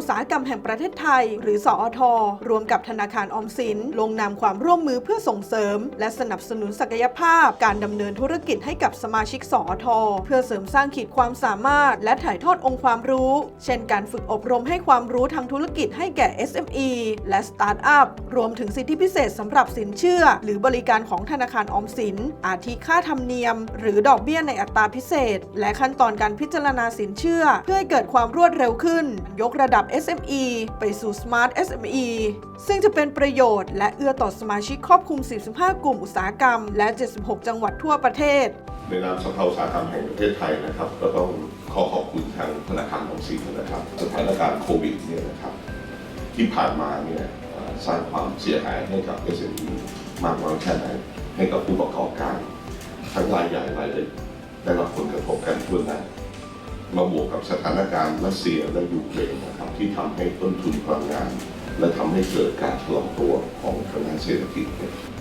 อุตสาหกรรมแห่งประเทศไทย หรือสอทรวมกับธนาคารออมสิน ลงนามความร่วมมือเพื่อส่งเสริม และสนับสนุนศักยภาพ การดำเนินธุรกิจให้กับสมาชิกสอทเพื่อเสริมสร้างขีดความสามารถ และถ่ายทอดองค์ความรู้ เช่นการฝึกอบรมให้ความรู้ทางธุรกิจให้แก่ SME และสตาร์ทอัพรวมถึงสิทธิพิเศษสำหรับสินเชื่อ หรือบริการของธนาคารออมสิน อาทิค่าธรรมเนียม หรือดอกเบี้ยในอัตราพิเศษ และขั้นตอนการพิจารณาสินเชื่อ เพื่อให้เกิดความรวดเร็วขึ้น ยกระดับ SME ไปสู่ Smart SME ซึ่งจะเป็นประโยชน์และเอื้อต่อสมาชิกครอบคลุม 45 กลุ่มอุตสาหกรรม และ 76 จังหวัดทั่วประเทศ ในนามสภาอุตสาหกรรมแห่งประเทศไทยนะครับก็ต้องขอขอบคุณทางธนาคารออมสินนะครับสถานการณ์โควิดเนี่ยนะครับที่ผ่านมาเนี่ยสร้างความเสียหายให้กับ SME มากน้อยแค่ไหนให้กับผู้ประกอบการ ทั้งรายใหญ่รายเล็กได้รับผลกระทบกันทั่วหน้า มาบวกกับสถานการณ์รัสเซียและยูเครนนะครับที่ทำให้ต้นทุนพลังงาน และทำให้เกิดการชะลอตัวของทางด้านเศรษฐกิจ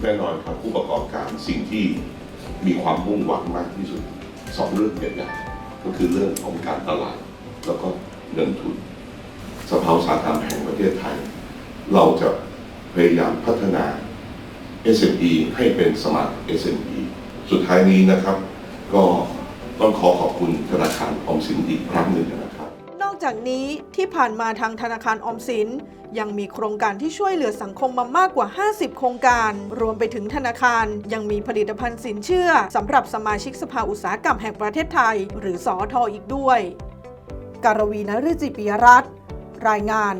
แน่นอนครับผู้ประกอบการสิ่งที่มีความมุ่งหวังมากที่สุดสองเรื่องใหญ่ๆก็คือเรื่องของการตลาด แล้วก็เงินทุนสภาอุตสาหกรรมแห่งประเทศไทย เราจะพยายามพัฒนา SME ให้เป็นสมาร์ท SME สุดท้ายนี้นะครับก็ ต้องขอขอบคุณธนาคารออมสินอีกครั้งหนึ่งนะครับ นอกจากนี้ที่ผ่านมาทางธนาคารออมสิน ยังมีโครงการที่ช่วยเหลือสังคมมามากกว่า 50 โครงการ รวมไปถึงธนาคารยังมีผลิตภัณฑ์สินเชื่อสำหรับสมาชิกสภาอุตสาหกรรมแห่งประเทศไทย หรือสอทออีกด้วย การวีนฤจิปิยรัตน์รายงาน